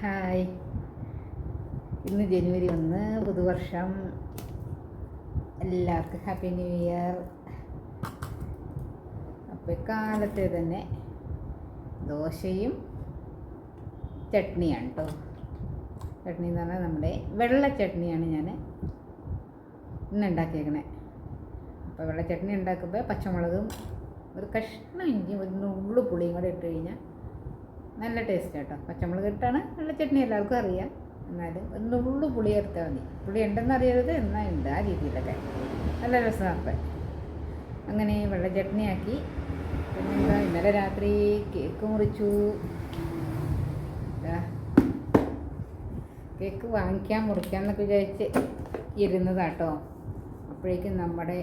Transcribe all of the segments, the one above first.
Hi. ഇന്ന് ജനുവരി ഒന്ന് പുതുവർഷം. എല്ലാവർക്കും ഹാപ്പി ന്യൂ ഇയർ. അപ്പോൾ കാലത്തെ തന്നെ ദോശയും ചട്നിയാണ് കേട്ടോ ചട്നി എന്ന് പറഞ്ഞാൽ നമ്മുടെ വെള്ള ചട്നിയാണ് ഞാൻ ഇന്ന് ഉണ്ടാക്കിയേക്കണേ. അപ്പോൾ വെള്ള ചട്നി ഉണ്ടാക്കുമ്പോൾ പച്ചമുളകും ഒരു കഷ്ണം ഇഞ്ചിയും ഒരു നുള്ളു പുളിയും കൂടെ ഇട്ട് കഴിഞ്ഞാൽ നല്ല ടേസ്റ്റ് കേട്ടോ പച്ചമുളക് ഇട്ടാണ് നല്ല ചട്നി എല്ലാവർക്കും അറിയാം. എന്നാലും ഒരു നുള്ളു പുളി എടുത്താൽ മതി. പുളി ഉണ്ടെന്ന് അറിയരുത് എന്നാൽ ഉണ്ട് ആ രീതിയിലൊക്കെ നല്ല രസമാണ് അപ്പം. അങ്ങനെ വെള്ള ചട്നിയാക്കി പിന്നെന്താ ഇന്നലെ രാത്രി കേക്ക് മുറിച്ചു. കേക്ക് വാങ്ങിക്കാൻ മുറിക്കാമെന്നൊക്കെ വിചാരിച്ച് ഇരുന്നതാട്ടോ അപ്പോഴേക്കും നമ്മുടെ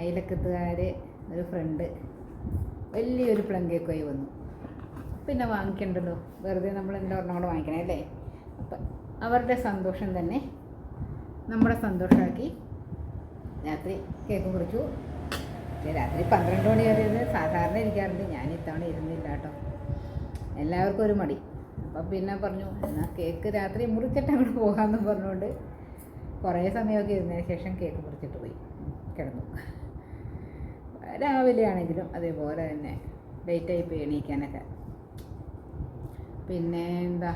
അയലക്കത്തുകാർ ഒരു ഫ്രണ്ട് വലിയൊരു പ്ലം കേക്കായി വന്നു. പിന്നെ വാങ്ങിക്കേണ്ടല്ലോ? വെറുതെ നമ്മൾ ഒരെണ്ണം കൂടെ വാങ്ങിക്കണേ അല്ലേ? അപ്പം അവരുടെ സന്തോഷം തന്നെ നമ്മുടെ സന്തോഷമാക്കി രാത്രി കേക്ക് കുറിച്ചു രാത്രി പന്ത്രണ്ട് മണി വരെ സാധാരണ ഇരിക്കാറുണ്ട്. ഞാൻ ഇത്തവണ ഇരുന്നില്ല കേട്ടോ. എല്ലാവർക്കും ഒരു മടി. അപ്പം പിന്നെ പറഞ്ഞു എന്നാൽ കേക്ക് രാത്രി മുറിച്ചിട്ട് അങ്ങോട്ട് പോകാമെന്ന് പറഞ്ഞുകൊണ്ട് കുറേ സമയമൊക്കെ ഇരുന്നതിന് ശേഷം കേക്ക് മുറിച്ചിട്ട് പോയി. കിടന്നു. രാവിലെ ആണെങ്കിലും അതേപോലെ തന്നെ ലേറ്റായി പോയി എണീക്കാനൊക്കെ പിന്നെ എന്താ?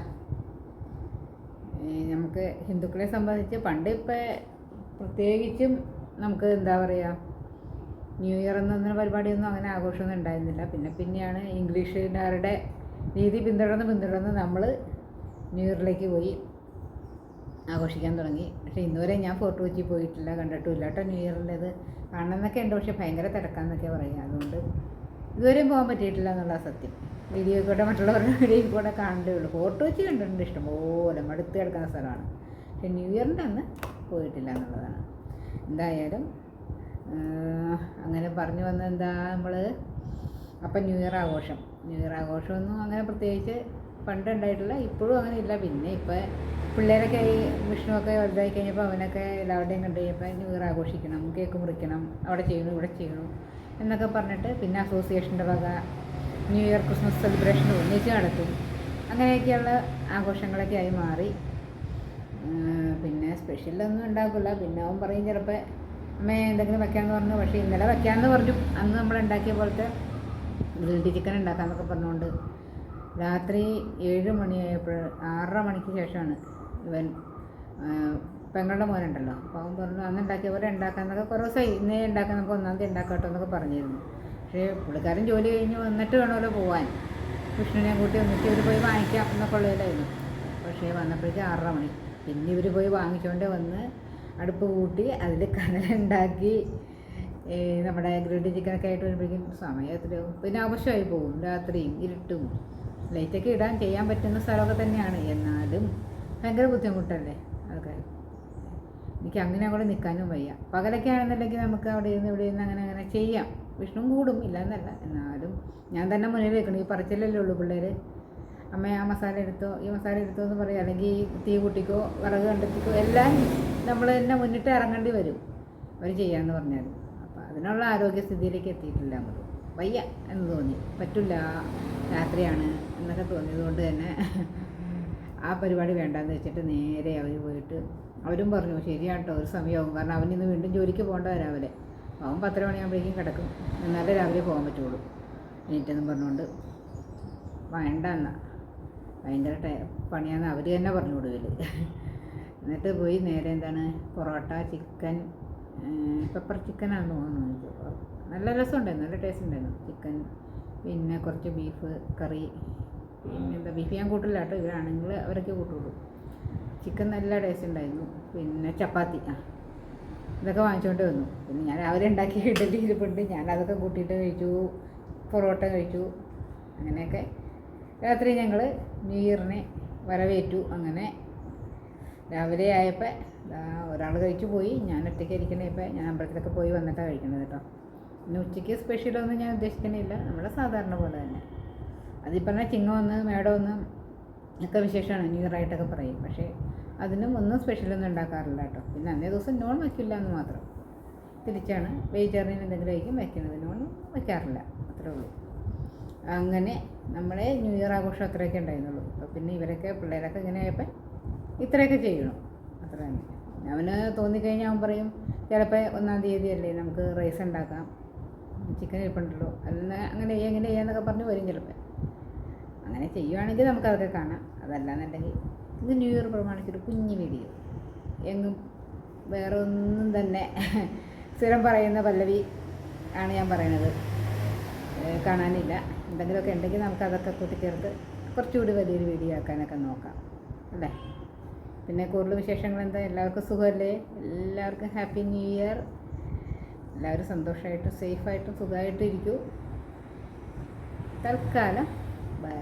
നമുക്ക് ഹിന്ദുക്കളെ സംബന്ധിച്ച് പണ്ട് ഇപ്പോൾ പ്രത്യേകിച്ചും നമുക്ക് എന്താ പറയുക ന്യൂ ഇയർ എന്നൊന്നും പരിപാടിയൊന്നും അങ്ങനെ ആഘോഷമൊന്നും ഉണ്ടായിരുന്നില്ല. പിന്നെ പിന്നെയാണ് ഇംഗ്ലീഷുകാരുടെ രീതി പിന്തുടർന്ന് പിന്തുടർന്ന് നമ്മൾ ന്യൂ ഇയറിലേക്ക് പോയി ആഘോഷിക്കാൻ തുടങ്ങി. പക്ഷേ ഇന്നുവരെ ഞാൻ ഫോർട്ട് കൊച്ചി പോയിട്ടില്ല കണ്ടിട്ടുമില്ല കേട്ടോ ന്യൂ ഇയറിന്റെത്. കാണണമെന്നൊക്കെ ഉണ്ട് പക്ഷേ ഭയങ്കര തിരക്കാന്നൊക്കെ പറയുക അതുകൊണ്ട് ഇതുവരെയും പോകാൻ പറ്റിയിട്ടില്ല എന്നുള്ള സത്യം. വീഡിയോ കൂടെ മറ്റുള്ളവരുടെ വീഡിയോ കൂടെ കാണണ്ടേ ഉള്ളൂ. ഫോർട്ട് വെച്ച് കണ്ടിട്ടുണ്ട്. ഇഷ്ടംപോലെ മടുത്ത് കിടക്കുന്ന സ്ഥലമാണ്. പക്ഷെ ന്യൂ ഇയറിന്റെ അന്ന് പോയിട്ടില്ല എന്നുള്ളതാണ്. എന്തായാലും അങ്ങനെ പറഞ്ഞു വന്ന എന്താ നമ്മൾ അപ്പം ന്യൂ ഇയർ ആഘോഷം. ന്യൂ ഇയർ ആഘോഷമൊന്നും അങ്ങനെ പ്രത്യേകിച്ച് പണ്ട് ഉണ്ടായിട്ടില്ല ഇപ്പോഴും അങ്ങനെ ഇല്ല പിന്നെ ഇപ്പം പിള്ളേരൊക്കെ ഈ വിഷ്ണുവൊക്കെ വലുതായി കഴിഞ്ഞപ്പോൾ അവനൊക്കെ എല്ലാവരുടെയും കണ്ടു കഴിഞ്ഞപ്പോൾ ന്യൂ ഇയർ ആഘോഷിക്കണം. കേക്ക് മുറിക്കണം. അവിടെ ചെയ്യണം ഇവിടെ ചെയ്യണം എന്നൊക്കെ പറഞ്ഞിട്ട് പിന്നെ അസോസിയേഷന്റെ വക ന്യൂ ഇയർ ക്രിസ്മസ് സെലിബ്രേഷൻ ഒന്നിച്ച് നടത്തും അങ്ങനെയൊക്കെയുള്ള ആഘോഷങ്ങളൊക്കെ ആയി മാറി. പിന്നെ സ്പെഷ്യലൊന്നും ഉണ്ടാക്കില്ല പിന്നെ അവൻ പറയും ചിലപ്പോൾ അമ്മ എന്തെങ്കിലും വെക്കാമെന്ന് പറഞ്ഞു. പക്ഷേ ഇന്നലെ വെക്കാമെന്ന് പറഞ്ഞു. അന്ന് നമ്മൾ ഉണ്ടാക്കിയ പോലത്തെ ഗ്രിൽഡ് ചിക്കൻ ഉണ്ടാക്കാമെന്നൊക്കെ പറഞ്ഞുകൊണ്ട് രാത്രി ഏഴ് മണിയായപ്പോൾ ആറര മണിക്ക് ശേഷമാണ് ഇവൻ പെങ്ങളുടെ മോനുണ്ടല്ലോ. അപ്പോൾ അവൻ പറഞ്ഞു അന്ന് ഉണ്ടാക്കിയ പോലെ ഉണ്ടാക്കാമെന്നൊക്കെ കുറേ ദിവസമായി. ഇന്നേ ഉണ്ടാക്കാൻ നമുക്ക് ഒന്നാം തീയതി ഉണ്ടാക്കാം കേട്ടോ എന്നൊക്കെ പറഞ്ഞിരുന്നു. പക്ഷേ പുള്ളിക്കാരൻ ജോലി കഴിഞ്ഞ് വന്നിട്ട് വേണമല്ലോ പോവാൻ. കൃഷ്ണനെ കൂട്ടി ഒന്നിച്ച് ഇവർ പോയി വാങ്ങിക്കാം എന്നൊക്കെ ഉള്ളതിലായിരുന്നു. പക്ഷേ വന്നപ്പോഴേക്കും ആറര മണി. പിന്നെ ഇവർ പോയി വാങ്ങിച്ചുകൊണ്ട് വന്ന് അടുപ്പ് കൂട്ടി അതിൽ കനലുണ്ടാക്കി നമ്മുടെ ഗ്രിഡ് ചിക്കനൊക്കെ ആയിട്ട് വരുമ്പോഴേക്കും സമയത്തിലാവും പിന്നെ ആവശ്യമായി പോകും രാത്രിയും ഇരുട്ടും. ലൈറ്റൊക്കെ ഇടാൻ ചെയ്യാൻ പറ്റുന്ന സ്ഥലമൊക്കെ തന്നെയാണ്. എന്നാലും ഭയങ്കര ബുദ്ധിമുട്ടല്ലേ അതൊക്കെ എനിക്ക് അങ്ങനെ അവിടെ നിൽക്കാനും വയ്യ. പകലൊക്കെ ആണെന്നുണ്ടെങ്കിൽ നമുക്ക് അവിടെ ഇരുന്ന് ഇവിടെ ഇരുന്ന് അങ്ങനെ അങ്ങനെ ചെയ്യാം. വിഷ്ണു കൂടും ഇല്ല എന്നല്ല എന്നാലും ഞാൻ തന്നെ മുന്നിൽ വെക്കണം ഈ പറച്ചിലല്ലേ ഉള്ളൂ പിള്ളേർ അമ്മ ആ മസാല എടുത്തോ ഈ മസാല എടുത്തോ എന്ന് പറയും. അല്ലെങ്കിൽ തീ കൂട്ടിക്കോ വിറക് കണ്ടെത്തിക്കോ എല്ലാം നമ്മൾ തന്നെ മുന്നിട്ട് ഇറങ്ങേണ്ടി വരും. അവർ ചെയ്യാമെന്ന് പറഞ്ഞാൽ. അപ്പോൾ അതിനുള്ള ആരോഗ്യസ്ഥിതിയിലേക്ക് എത്തിയിട്ടില്ല നമ്മൾ. വയ്യ എന്ന് തോന്നി. പറ്റില്ല രാത്രിയാണ് എന്നൊക്കെ തോന്നിയത് കൊണ്ട് തന്നെ ആ പരിപാടി വേണ്ടാന്ന് വെച്ചിട്ട് നേരെ അവർ പോയിട്ട് അവരും പറഞ്ഞു ശരിയാട്ടോ. ഒരു സമയമാകും കാരണം അവനിന്ന് വീണ്ടും ജോലിക്ക് പോകേണ്ട അവൻ പത്തര മണിയാകുമ്പോഴേക്കും കിടക്കും. എന്നാലേ രാവിലെ പോകാൻ പറ്റുള്ളൂ. എണീറ്റെന്നും പറഞ്ഞുകൊണ്ട് വേണ്ട എന്നാ. ഭയങ്കര ടൈ പണിയാന്ന് അവർ തന്നെ പറഞ്ഞു കൊടുക്കൽ. എന്നിട്ട് പോയി നേരെ എന്താണ് പൊറോട്ട ചിക്കൻ പെപ്പർ ചിക്കനാണെന്ന് തോന്നുന്നു നല്ല രസമുണ്ടായിരുന്നു നല്ല ടേസ്റ്റ് ഉണ്ടായിരുന്നു. ചിക്കൻ പിന്നെ കുറച്ച് ബീഫ് കറി പിന്നെ എന്താ ബീഫ് ഞാൻ കൂട്ടില്ല കേട്ടോ. ഇവരാണെങ്കിൽ അവരൊക്കെ കൂട്ടുള്ളൂ. ചിക്കൻ നല്ല ടേസ്റ്റ് ഉണ്ടായിരുന്നു. പിന്നെ ചപ്പാത്തി. ആ ഇതൊക്കെ വാങ്ങിച്ചുകൊണ്ട് വന്നു. പിന്നെ ഞാൻ രാവിലെ ഉണ്ടാക്കിയ ഇഡലി ഇരിപ്പുണ്ട് ഞാൻ അതൊക്കെ കൂട്ടിയിട്ട് കഴിച്ചു. പൊറോട്ട കഴിച്ചു. അങ്ങനെയൊക്കെ രാത്രി ഞങ്ങൾ ന്യൂ ഇയറിനെ വരവേറ്റു. അങ്ങനെ രാവിലെ ആയപ്പോൾ ഒരാൾ കഴിച്ചു പോയി. ഞാൻ ഒറ്റയ്ക്ക് ഇരിക്കണേപ്പോൾ ഞാൻ അമ്പലത്തിലൊക്കെ പോയി വന്നിട്ടാണ് കഴിക്കുന്നത് കേട്ടോ. പിന്നെ ഉച്ചയ്ക്ക് സ്പെഷ്യലൊന്നും ഞാൻ ഉദ്ദേശിക്കണില്ല. നമ്മുടെ സാധാരണ പോലെ തന്നെ. അതിൽ പറഞ്ഞാൽ മേടം വന്ന് ഒക്കെ വിശേഷമാണ്. ന്യൂ ഇയറായിട്ടൊക്കെ പറയും. പക്ഷേ അതിനും ഒന്നും സ്പെഷ്യലൊന്നും ഉണ്ടാക്കാറില്ല കേട്ടോ. പിന്നെ അന്നേ ദിവസം നോൺ വയ്ക്കില്ല എന്ന് മാത്രം. തിരിച്ചാണ് വെജിറ്റേറിയൻ എന്തെങ്കിലും ആയിരിക്കും വയ്ക്കുന്നത് നോൺ വയ്ക്കാറില്ല അത്രേ ഉള്ളൂ. അങ്ങനെ നമ്മളെ ന്യൂ ഇയർ ആഘോഷം അത്രയൊക്കെ ഉണ്ടായിരുന്നുള്ളൂ. അപ്പോൾ പിന്നെ ഇവരൊക്കെ പിള്ളേരൊക്കെ ഇങ്ങനെ ആയപ്പോൾ ഇത്രയൊക്കെ ചെയ്യണം. അത്ര തന്നെ. അവന് തോന്നിക്കഴിഞ്ഞാൽ അവൻ പറയും ചിലപ്പോൾ ഒന്നാം തീയതി അല്ലേ നമുക്ക് റൈസ് ഉണ്ടാക്കാം. ചിക്കൻ ഇരിപ്പുണ്ടല്ലോ. അല്ല അങ്ങനെ ചെയ്യാം ഇങ്ങനെ ചെയ്യാമെന്നൊക്കെ പറഞ്ഞ് വരും ചിലപ്പോൾ അങ്ങനെ ചെയ്യുവാണെങ്കിൽ നമുക്കതൊക്കെ കാണാം. അതല്ലാന്നുണ്ടെങ്കിൽ ഇത് ന്യൂ ഇയർ പ്രമാണിച്ചൊരു കുഞ്ഞു വീഡിയോ എങ്ങും വേറെ ഒന്നും തന്നെ സ്ഥിരം പറയുന്ന പല്ലവി ആണ് ഞാൻ പറയുന്നത്. കാണാനില്ല. എന്തെങ്കിലുമൊക്കെ ഉണ്ടെങ്കിൽ നമുക്ക് അതൊക്കെ കൂട്ടിച്ചേർത്ത് കുറച്ചുകൂടി വലിയൊരു വീഡിയോ ആക്കാനൊക്കെ നോക്കാം. അല്ലേ? പിന്നെ കൂടുതൽ വിശേഷങ്ങൾ എന്താ? എല്ലാവർക്കും സുഖമല്ലേ? എല്ലാവർക്കും ഹാപ്പി ന്യൂ ഇയർ എല്ലാവരും സന്തോഷമായിട്ടും സേഫായിട്ടും സുഖമായിട്ടും ഇരിക്കൂ തൽക്കാലം. ബൈ